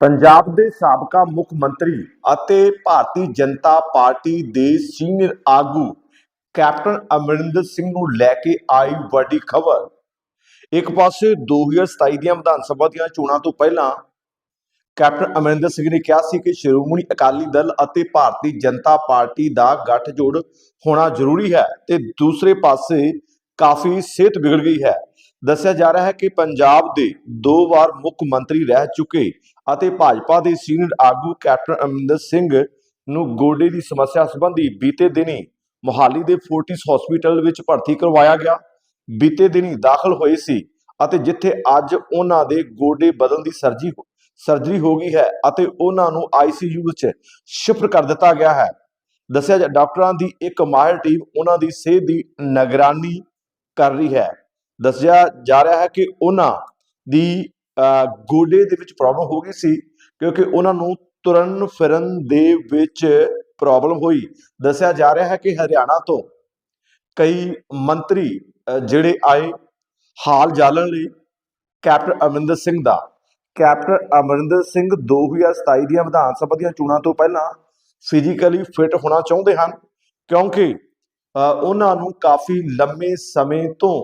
ਪੰਜਾਬ ਦੇ ਸਾਬਕਾ ਮੁੱਖ ਮੰਤਰੀ ਅਤੇ ਭਾਰਤੀ ਜਨਤਾ ਪਾਰਟੀ ਦੇ ਸੀਨੀਅਰ ਆਗੂ ਕੈਪਟਨ ਅਮਰਿੰਦਰ ਸਿੰਘ ਨੂੰ ਲੈ ਕੇ ਆਈ ਵੱਡੀ ਖਬਰ। ਇੱਕ ਪਾਸੇ 2027 ਦੀਆਂ ਵਿਧਾਨ ਸਭਾ ਦੀਆਂ ਚੋਣਾਂ ਤੋਂ ਪਹਿਲਾਂ ਕੈਪਟਨ ਅਮਰਿੰਦਰ ਸਿੰਘ ਨੇ ਕਿਹਾ ਸੀ ਕਿ ਸ਼੍ਰੋਮਣੀ ਅਕਾਲੀ ਦਲ ਅਤੇ ਭਾਰਤੀ ਜਨਤਾ ਪਾਰਟੀ ਦਾ ਗੱਠਜੋੜ ਹੋਣਾ ਜ਼ਰੂਰੀ ਹੈ ਤੇ ਦੂਸਰੇ ਪਾਸੇ ਕਾਫੀ ਸਿਹਤ ਵਿਗੜ ਗਈ ਹੈ। ਦੱਸਿਆ ਜਾ ਰਿਹਾ ਹੈ ਕਿ ਪੰਜਾਬ ਦੇ ਦੋ ਵਾਰ ਮੁੱਖ ਮੰਤਰੀ ਰਹਿ ਚੁੱਕੇ ਅਤੇ ਭਾਜਪਾ ਦੇ ਸੀਨੀਅਰ ਆਗੂ ਕੈਪਟਨ ਅਮਰਿੰਦਰ ਸਿੰਘ ਨੂੰ ਗੋਡੇ ਦੀ ਸਮੱਸਿਆ ਸੰਬੰਧੀ ਬੀਤੇ ਦਿਨੀ ਮੁਹਾਲੀ ਦੇ ਫੋਰਟਿਸ ਹਸਪੀਟਲ ਵਿੱਚ ਭਰਤੀ ਕਰਵਾਇਆ ਗਿਆ। ਬੀਤੇ ਦਿਨੀ ਦਾਖਲ ਹੋਏ ਸੀ ਅਤੇ ਜਿੱਥੇ ਅੱਜ ਉਹਨਾਂ ਦੇ ਗੋਡੇ ਬਦਲਣ ਦੀ ਸਰਜੀ ਸਰਜਰੀ ਹੋ ਗਈ ਹੈ ਅਤੇ ਉਹਨਾਂ ਨੂੰ ਆਈਸੀਯੂ ਵਿੱਚ ਸ਼ਿਫਟ ਕਰ ਦਿੱਤਾ ਗਿਆ ਹੈ। ਦੱਸਿਆ ਜਾ ਡਾਕਟਰਾਂ ਦੀ ਇੱਕ ਮਾਹਿਰ ਟੀਮ ਉਹਨਾਂ ਦੀ ਸਿਹਤ ਦੀ ਨਿਗਰਾਨੀ ਕਰ ਰਹੀ ਹੈ। ਦੱਸਿਆ ਜਾ ਰਿਹਾ ਹੈ ਕਿ ਉਹਨਾਂ ਦੀ ਗੋਡੇ ਦੇ ਵਿੱਚ ਪ੍ਰੋਬਲਮ ਹੋ ਗਈ ਸੀ ਕਿਉਂਕਿ ਉਹਨਾਂ ਨੂੰ ਤੁਰਨ ਫਿਰਨ ਦੇ ਵਿੱਚ ਪ੍ਰੋਬਲਮ ਹੋਈ। ਦੱਸਿਆ ਜਾ ਰਿਹਾ ਹੈ ਕਿ ਹਰਿਆਣਾ ਤੋਂ ਕਈ ਮੰਤਰੀ ਜਿਹੜੇ ਆਏ ਹਾਲ ਜਾਲਣ ਲਈ ਕੈਪਟਨ ਅਮਰਿੰਦਰ ਸਿੰਘ ਦਾ। ਕੈਪਟਨ ਅਮਰਿੰਦਰ ਸਿੰਘ 2027 ਦੀਆਂ ਵਿਧਾਨ ਸਭਾ ਦੀਆਂ ਚੋਣਾਂ ਤੋਂ ਪਹਿਲਾਂ ਫਿਜ਼ੀਕਲੀ ਫਿਟ ਹੋਣਾ ਚਾਹੁੰਦੇ ਹਨ ਕਿਉਂਕਿ ਅਹ, ਉਹਨਾਂ ਨੂੰ ਕਾਫੀ ਲੰਮੇ ਸਮੇਂ ਤੋਂ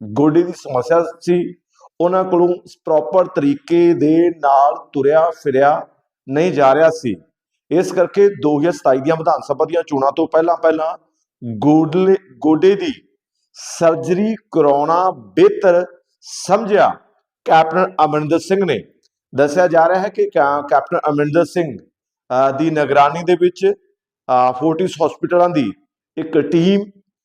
ਗੋਡੇ ਦੀ ਸਮੱਸਿਆ ਸੀ। ਉਹਨਾਂ ਕੋਲੋਂ ਪ੍ਰੋਪਰ ਤਰੀਕੇ ਦੇ ਨਾਲ ਤੁਰਿਆ, ਫਿਰਿਆ ਨਹੀਂ ਜਾ ਰਿਹਾ ਸੀ। ਇਸ ਕਰਕੇ 2027 ਦੀਆਂ ਵਿਧਾਨ ਸਭਾ ਦੀਆਂ ਚੋਣਾਂ ਤੋਂ ਪਹਿਲਾਂ ਪਹਿਲਾਂ ਗੋਡਲੇ, ਗੋਡੇ ਦੀ ਸਰਜਰੀ ਕਰਾਉਣਾ ਬਿਹਤਰ ਸਮਝਿਆ ਕੈਪਟਨ ਅਮਰਿੰਦਰ ਸਿੰਘ ਨੇ। ਦੱਸਿਆ ਜਾ ਰਿਹਾ ਹੈ ਕਿ ਕੈ- ਕੈਪਟਨ ਅਮਰਿੰਦਰ ਸਿੰਘ ਦੀ ਨਿਗਰਾਨੀ ਦੇ ਵਿੱਚ ਫੋਰਟਿਸ ਹਸਪੀਟਲਾਂ ਦੀ ਇੱਕ ਟੀਮ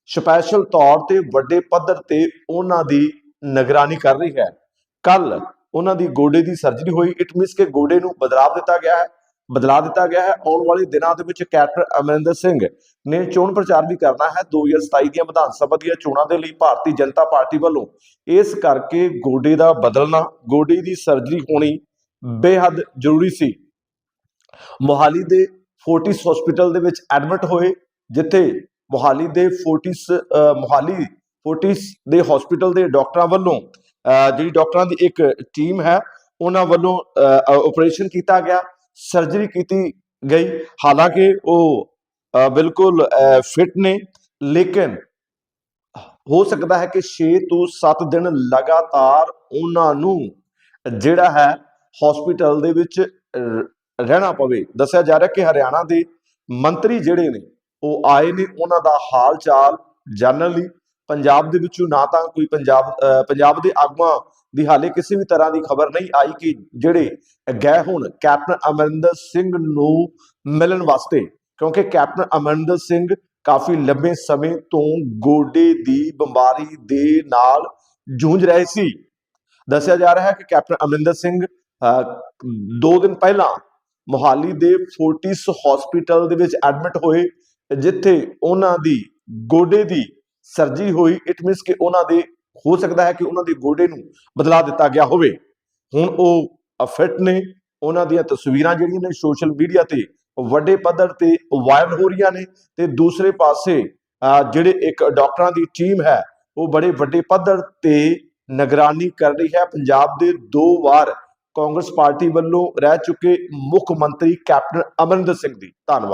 ਸਪੈਸ਼ਲ ਤੌਰ ਤੇ ਵੱਡੇ ਪੱਧਰ ਤੇ ਉਹਨਾਂ ਦੀ ਨਿਗਰਾਨੀ ਕਰ ਰਹੀ ਹੈ। ਕੱਲ ਉਹਨਾਂ ਦੀ ਗੋਡੇ ਦੀ ਸਰਜਰੀ ਹੋਈ। ਇਟ ਮੀਨਸ ਕਿ ਗੋਡੇ ਨੂੰ ਬਦਲਾ ਦਿੱਤਾ ਗਿਆ ਹੈ ਬਦਲਾ ਦਿੱਤਾ ਗਿਆ ਹੈ। ਆਉਣ ਵਾਲੇ ਦਿਨਾਂ ਦੇ ਵਿੱਚ ਕੈਪਟਨ ਅਮਰਿੰਦਰ ਸਿੰਘ ਨੇ ਚੋਣ ਪ੍ਰਚਾਰ ਵੀ ਕਰਨਾ ਹੈ। 2027 ਦੀਆਂ ਵਿਧਾਨ ਸਭਾ ਦੀਆਂ ਚੋਣਾਂ ਦੇ ਲਈ ਭਾਰਤੀ ਜਨਤਾ ਪਾਰਟੀ ਵੱਲੋਂ ਇਸ ਕਰਕੇ ਗੋਡੇ ਦਾ ਬਦਲਣਾ ਗੋਡੇ ਦੀ ਸਰਜਰੀ ਹੋਣੀ ਬੇਹੱਦ ਜ਼ਰੂਰੀ ਸੀ। ਮੋਹਾਲੀ ਦੇ ਫੋਰਟਿਸ ਹਸਪੀਟਲ ਦੇ ਵਿੱਚ ਐਡਮਿਟ ਹੋਏ ਜਿੱਥੇ ਮੋਹਾਲੀ ਦੇ ਫੋਰਟਿਸ ਅ, ਮੋਹਾਲੀ ਫੋਰਟਿਸ ਦੇ ਹਸਪੀਟਲ ਦੇ ਡਾਕਟਰਾਂ ਵੱਲੋਂ ਜਿਹੜੀ ਡਾਕਟਰਾਂ ਦੀ ਇੱਕ ਟੀਮ ਹੈ, ਉਹਨਾਂ ਵੱਲੋਂ ਆਪਰੇਸ਼ਨ ਕੀਤਾ ਗਿਆ ਸਰਜਰੀ ਕੀਤੀ ਗਈ। ਹਾਲਾਂਕਿ ਉਹ ਬਿਲਕੁਲ ਫਿਟ ਨੇ, ਲੇਕਿਨ ਹੋ ਸਕਦਾ ਹੈ ਕਿ 6 ਤੋਂ 7 ਦਿਨ ਲਗਾਤਾਰ ਉਹਨਾਂ ਨੂੰ ਜਿਹੜਾ ਹੈ ਹਸਪੀਟਲ ਦੇ ਵਿੱਚ ਰਹਿਣਾ ਪਵੇ। ਦੱਸਿਆ ਜਾ ਰਿਹਾ ਕਿ ਹਰਿਆਣਾ ਦੇ ਮੰਤਰੀ ਜਿਹੜੇ ਨੇ, ਉਹ ਆਏ ਨੇ, ਉਹਨਾਂ ਦਾ ਹਾਲ ਚਾਲ ਜਾਣਨ ਲਈ। ਪੰਜਾਬ ਦੇ ਵਿੱਚੋਂ ਨਾ ਤਾਂ ਕੋਈ ਪੰਜਾਬ ਪੰਜਾਬ ਦੇ ਆਗੂਆਂ ਦੀ ਹਾਲੇ ਕਿਸੇ ਵੀ ਤਰ੍ਹਾਂ ਦੀ ਖਬਰ ਨਹੀਂ ਆਈ ਕਿ ਜਿਹੜੇ ਗਏ ਹੁਣ ਕੈਪਟਨ ਅਮਰਿੰਦਰ ਸਿੰਘ ਨੂੰ ਮਿਲਣ ਵਾਸਤੇ ਕਿਉਂਕਿ ਕੈਪਟਨ ਅਮਰਿੰਦਰ ਸਿੰਘ ਕਾਫੀ ਲੰਬੇ ਸਮੇਂ ਤੋਂ ਗੋਡੇ ਦੀ ਬਿਮਾਰੀ ਦੇ ਨਾਲ ਜੂਝ ਰਹੇ ਸੀ। ਦੱਸਿਆ ਜਾ ਰਿਹਾ ਹੈ ਕਿ ਕੈਪਟਨ ਅਮਰਿੰਦਰ ਸਿੰਘ ਅਹ, ਦੋ ਦਿਨ ਪਹਿਲਾਂ ਮੋਹਾਲੀ ਦੇ ਫੋਰਟਿਸ ਹਸਪੀਟਲ ਦੇ ਵਿੱਚ ਐਡਮਿਟ ਹੋਏ ਜਿੱਥੇ ਉਹਨਾਂ ਦੀ ਗੋਡੇ ਦੀ ਸਰਜਰੀ ਹੋਈ ਇਟ ਮੀਨਸ ਕਿ ਉਹਨਾਂ ਦੇ ਹੋ ਸਕਦਾ ਹੈ ਕਿ ਉਹਨਾਂ ਦੇ ਗੋਡੇ ਨੂੰ ਬਦਲਾ ਦਿੱਤਾ ਗਿਆ ਹੋਵੇ। ਹੁਣ ਉਹ ਫਿਟ ਨੇ ਉਹਨਾਂ ਦੀਆਂ ਤਸਵੀਰਾਂ ਜਿਹੜੀਆਂ ਨੇ ਸੋਸ਼ਲ ਮੀਡੀਆ ਤੇ ਵੱਡੇ ਪੱਧਰ ਤੇ ਵਾਇਰਲ ਹੋ ਰਹੀਆਂ ਨੇ ਤੇ ਦੂਸਰੇ ਪਾਸੇ ਅਹ, ਜਿਹੜੇ ਇੱਕ ਡਾਕਟਰਾਂ ਦੀ ਟੀਮ ਹੈ ਉਹ ਬੜੇ ਵੱਡੇ ਪੱਧਰ ਤੇ ਨਿਗਰਾਨੀ ਕਰ ਰਹੀ ਹੈ। ਪੰਜਾਬ ਦੇ ਦੋ ਵਾਰ ਕਾਂਗਰਸ ਪਾਰਟੀ ਵੱਲੋਂ ਰਹਿ ਚੁੱਕੇ ਮੁੱਖ ਮੰਤਰੀ ਕੈਪਟਨ ਅਮਰਿੰਦਰ ਸਿੰਘ ਦੀ। ਧੰਨਵਾਦ।